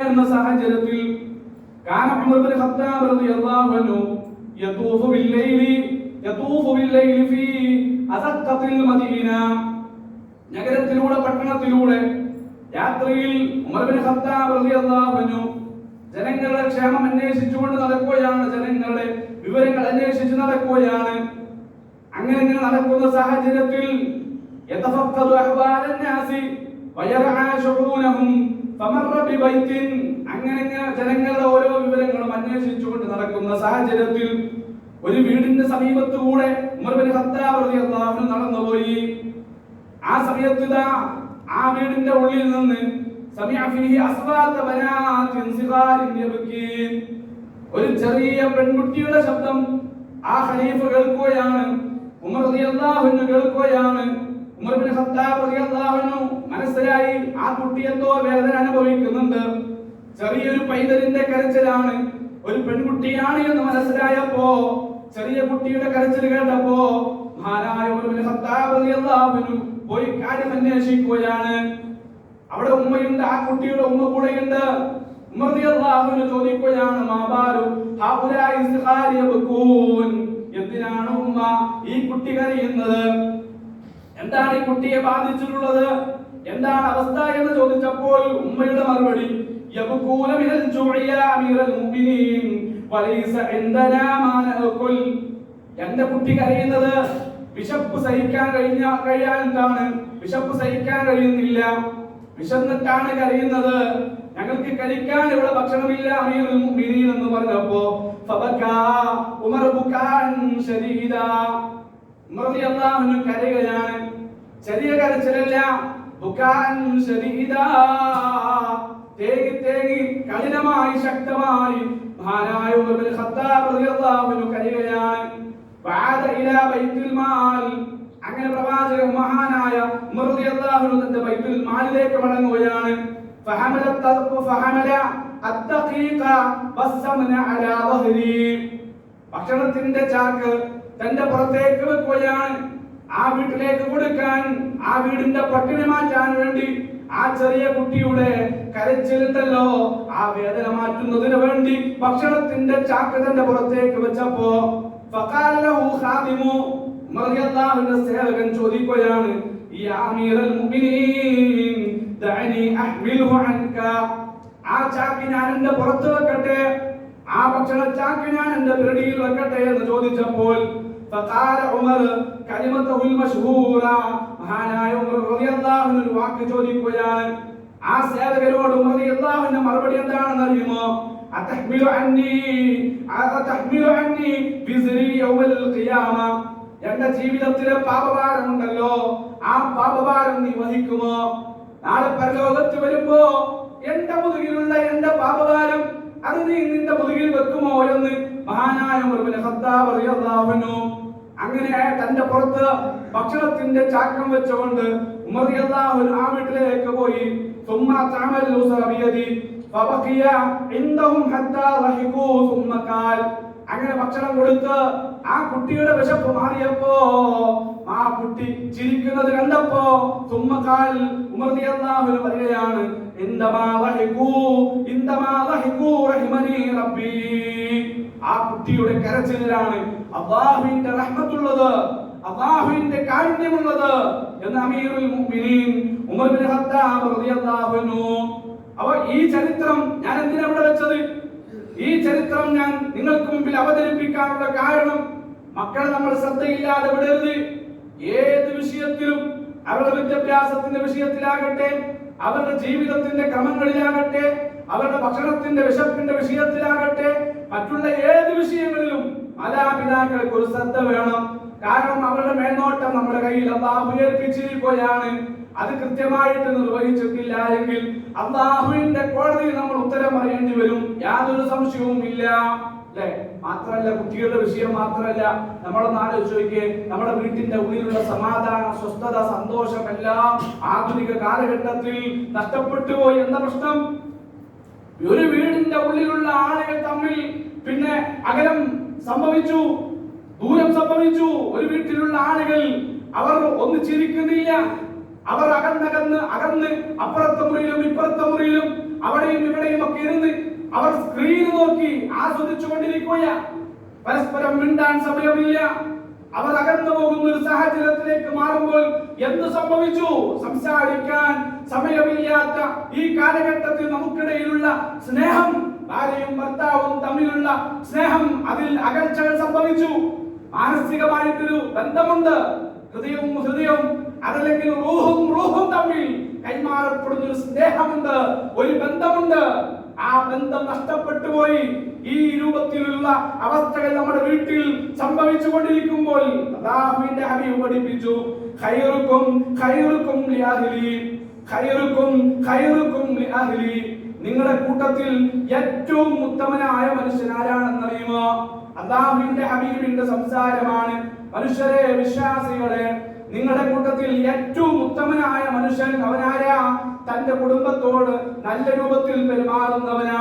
എന്ന സാഹചര്യത്തിൽ നഗരത്തിലൂടെ പട്ടണത്തിലൂടെ രാത്രിയിൽ ജനങ്ങളുടെ ക്ഷേമം അന്വേഷിച്ചുകൊണ്ട് നടക്കുകയാണ് ജനങ്ങളുടെ വിവരങ്ങൾ അന്വേഷിച്ച് നടക്കുകയാണ്. അങ്ങനെ ഇങ്ങനെ നടക്കുന്ന സാഹചര്യത്തിൽ നാസി അങ്ങനെ ജനങ്ങളുടെ ഓരോ വിവരങ്ങളും അന്വേഷിച്ചുകൊണ്ട് നടക്കുന്ന സാഹചര്യത്തിൽ ഒരു വീടിന്റെ സമീപത്ത് കൂടെ നടന്നുപോയി. ആ സമയത്ത് ആ വീടിന്റെ ഉള്ളിൽ നിന്ന് ഒരു ചെറിയ പെൺകുട്ടിയുടെ ശബ്ദം ആ ഖലീഫ കേൾക്കുകയാണ്. ഉമർ കേൾക്കുകയാണ്. ഉമർ ഖത്താബ് റളിയല്ലാഹു അൻഹു മനസ്സിലായി ആ കുട്ടി എന്തോ വേദന അനുഭവിക്കുന്നുണ്ട്. ചെറിയൊരു പൈതലിന്റെ കരച്ചിലാണ്. ഒരു പെൺകുട്ടിയാണ് എന്ന് മനസ്സിലായപ്പോ ചെറിയ കുട്ടിയുടെ കരച്ചിൽ കേട്ടപ്പോ പോയി കാര്യം അന്വേഷിക്കുകയാണ്. അവിടെ ഉമ്മയുണ്ട് ആ കുട്ടിയുടെ ഉമ്മ റളിയല്ലാഹു അൻഹു ചോദിക്കുകയാണ് എന്തിനാണ് ഉമ്മ ഈ കുട്ടി കരയുന്നത്? എന്താണ് ഈ കുട്ടിയെ ബാധിച്ചിട്ടുള്ളത്? എന്താണ് അവസ്ഥ എന്ന് ചോദിച്ചപ്പോൾ ഉമ്മയുടെ മറുപടി യബ്കൂന മിനൽ ജുഇ യാ അമീറൽ മുഅ്മിനീൻ വലൈസ ഇൻദനാ മാ നഅകുൽ. എന്റെ കുട്ടി കരയുന്നത് വിശപ്പ് സഹിക്കാൻ കഴിഞ്ഞ കഴിയാനെന്താണ് വിശപ്പ് സഹിക്കാൻ കഴിയുന്നില്ല. വിശന്നിട്ടാണ് കരയുന്നത് ഞങ്ങൾക്ക് കഴിക്കാൻ ഇവിടെ ഭക്ഷണമില്ല അമീറുൽ മുഅ്മിനീൻ എന്ന് പറഞ്ഞപ്പോ. ഫബക്കാ ഉമർ ബുക്കാൻ ശരീദ ഉമർ റളിയല്ലാഹു അൻഹു കരയുകയാണ്. ചെറിയ കരച്ചിലല്ല തേകി തേകി കഠിനമായി ശക്തമായി മഹാനായ ഉമർ ബിൻ ഖത്താബ് റളിയല്ലാഹു അൻഹു കരയുകയാണ്. ബഅദ ഇല ബൈത്തുൽ മാൽ. അങ്ങനെ പ്രവാചകൻ മഹാനായ ഉമർ റളിയല്ലാഹു അൻഹു ബൈത്തുൽ മാലിലേക്ക് മടങ്ങുകയാണ്. ഫഹമല തഖു ഫഹമല അദ്ദഖീഖ വസ്സമന അലാ വഹ്രി. ഭക്ഷണത്തിന്റെ ചാക്ക് തന്റെ പുറത്തേക്ക് വെക്കുകയാണ്. ആ വീട്ടിലേക്ക് കൊടുക്കാൻ ആ വീടിന്റെ പട്ടിണി മാറ്റാൻ വേണ്ടി ആ ചെറിയ കുട്ടിയുടെ കരച്ചിലുണ്ടല്ലോ ആ വേദന മാറ്റുന്നതിന് വേണ്ടി ഭക്ഷണത്തിന്റെ ചാക്ക് തന്റെ പുറത്തേക്ക് വെച്ചപ്പോ സേവകൻ ചോദിക്കുകയാണ് ആ ചാക്ക് ഞാൻ എന്റെ പുറത്ത് വെക്കട്ടെ ആ ഭക്ഷണ ചാക്ക് ഞാൻ എന്റെ പിരടിയിൽ വെക്കട്ടെ? എന്ന് ചോദിച്ചപ്പോൾ മഹാനായ ഒരു വാക്ക് ചോദിക്കുകയാണ് ആ സേവകരോട് മറുപടി എന്താണെന്ന് അറിയുമോ? എന്റെ ജീവിതത്തിലെ പാപഭാരം ഉണ്ടല്ലോ ആ പാപഭാരം നീ വഹിക്കുമോ? നാളെ പരലോകത്ത് വരുമ്പോ എന്റെ മുതുകിലുള്ള എന്റെ പാപഭാരം അത് നീ നിന്റെ മുതുകിൽ വെക്കുമോ? എന്ന് മഹാനായ മുറിവിനെ സദ്ദാ പറയുന്നു അങ്ങനെ തന്റെ പുറത്ത് ഭക്ഷണത്തിന്റെ ചാക്കം വെച്ചുകൊണ്ട് ഉമർ റളിയല്ലാഹു അൻഹു ആ വീട്ടിലേക്ക് പോയി ثم تعمل الأسر بيدي فبقي عندهم حتى ضحكوا ثم قال അങ്ങനെ ഭക്ഷണം കൊടുത്ത് ആ കുട്ടിയുടെ വിശപ്പ് മാറിയപ്പോ ആ കുട്ടി ചിരിക്കുന്നത് കണ്ടപ്പോ തുമ്മക്കാൽ ഉമർദിയല്ലാഹു പറയുകയാണ് ഇന്തമാ ലഹിഖൂ ഇന്തമാ ലഹിഖൂ റഹിമനി റബ്ബി ആ കുട്ടിയുടെ കരച്ചിലാണ് അള്ളാഹുവിന്റെ റഹ്മത്തുള്ളത് അള്ളാഹുവിന്റെ കാരുണ്യമുള്ളത് എന്ന് അമീറുൽ മുഅ്മിനീൻ ഉമർ ബിൻ ഖത്താബ് റളിയല്ലാഹു അൻഹു. ഈ ചരിത്രം ഞാൻ എന്തിനാ ഇവിടെ വെച്ചത്? ഈ ചരിത്രം ഞാൻ നിങ്ങൾക്ക് മുമ്പിൽ അവതരിപ്പിക്കാനുള്ള കാരണം മക്കളെ നമ്മൾ ശ്രദ്ധയില്ലാതെ വിടരുത്. ഏത് വിഷയത്തിലും അവരുടെ വിദ്യാഭ്യാസത്തിന്റെ വിഷയത്തിലാകട്ടെ അവരുടെ ജീവിതത്തിന്റെ ക്രമങ്ങളിലാകട്ടെ അവരുടെ ഭക്ഷണത്തിന്റെ വിശപ്പിന്റെ വിഷയത്തിലാകട്ടെ മറ്റുള്ള ഏത് വിഷയങ്ങളിലും മാതാപിതാക്കൾക്ക് ഒരു ശ്രദ്ധ വേണം. കാരണം അവരുടെ മേൽനോട്ടം നമ്മുടെ കയ്യിൽ അള്ളാഹു ഏൽപ്പിച്ചിരിക്കുകയാണ്. അത് കൃത്യമായിട്ട് നിർവഹിച്ചിട്ടില്ല എങ്കിൽ അള്ളാഹുവിന്റെ കോടതിയിൽ നമ്മൾ ഉത്തരം പറയേണ്ടി വരും. യാതൊരു സംശയവും ഇല്ല. അല്ലെ? മാത്രമല്ല കുട്ടികളുടെ വിഷയം മാത്രമല്ല. നമ്മളൊന്ന് ആലോചിച്ച് നോക്കിയേ. നമ്മുടെ വീട്ടിന്റെ ഉള്ളിലുള്ള സമാധാനം സ്വസ്ഥത സന്തോഷം എല്ലാം ആധുനിക കാലഘട്ടത്തിൽ നഷ്ടപ്പെട്ടു പോയി. എന്ന പ്രശ്നം? ഒരു വീടിന്റെ ഉള്ളിലുള്ള ആളുകൾ തമ്മിൽ പിന്നെ അകലം സംഭവിച്ചു ദൂരം സംഭവിച്ചു. ഒരു വീട്ടിലുള്ള ആളുകൾ അവർ ഒന്ന് ചിരിക്കുന്നില്ല. അവർ അകന്നകന്ന് അകന്ന് അപ്പുറത്തെ മുറിയിലും ഇപ്പുറത്തെ മുറിയിലും അവിടെയും ഇവിടെയും ഒക്കെ ഇരുന്ന് അവർ സ്ക്രീൻ നോക്കി ആസ്വദിച്ചു കൊണ്ടിരിക്കുക പരസ്പരം മിണ്ടാൻ സമയമില്ല. അവർ അകന്നു പോകുന്ന ഒരു സാഹചര്യത്തിലേക്ക് മാറുമ്പോൾ എന്ത് സംഭവിച്ചു? സംസാരിക്കാൻ സമയമില്ലാത്ത ഈ കാലഘട്ടത്തിൽ നമുക്കിടയിലുള്ള സ്നേഹം ഭാര്യയും ഭർത്താവും തമ്മിലുള്ള സ്നേഹം അതിൽ അകൽച്ചകൾ സംഭവിച്ചു. മാനസികമായിട്ടൊരു ബന്ധമുണ്ട്. ഹൃദയവും ഹൃദയവും അതല്ലെങ്കിൽ റൂഹും റൂഹും തമ്മിൽ കൈമാറപ്പെടുന്ന ഒരു സ്നേഹമുണ്ട്. ഒരു ബന്ധമുണ്ട്. ആ ബന്ധം നഷ്ടപ്പെട്ടു പോയി. ഈ രൂപത്തിലുള്ള അവസ്ഥകൾ നമ്മുടെ വീട്ടിൽ സംഭവിച്ചു കൊണ്ടിരിക്കുമ്പോൾ അള്ളാഹുവിന്റെ ഹബീബ് പഠിപ്പിച്ചു ഖൈറുക്കും ഖൈറുക്കും ലിഅഹ്ലി ഖൈറുക്കും ഖൈറുക്കും ലിഅഹ്ലി. നിങ്ങളുടെ കൂട്ടത്തിൽ ഏറ്റവും ഉത്തമനായ മനുഷ്യൻ ആരാണെന്നറിയുമോ? അള്ളാഹുവിന്റെ ഹബീബിന്റെ സംസാരമാണ്. മനുഷ്യരെ വിശ്വാസികളെ നിങ്ങളുടെ കൂട്ടത്തിൽ ഏറ്റവും ഉത്തമനായ മനുഷ്യൻ അവനാരാ? തന്റെ കുടുംബത്തോട് നല്ല രൂപത്തിൽ പെരുമാറുന്നവനാ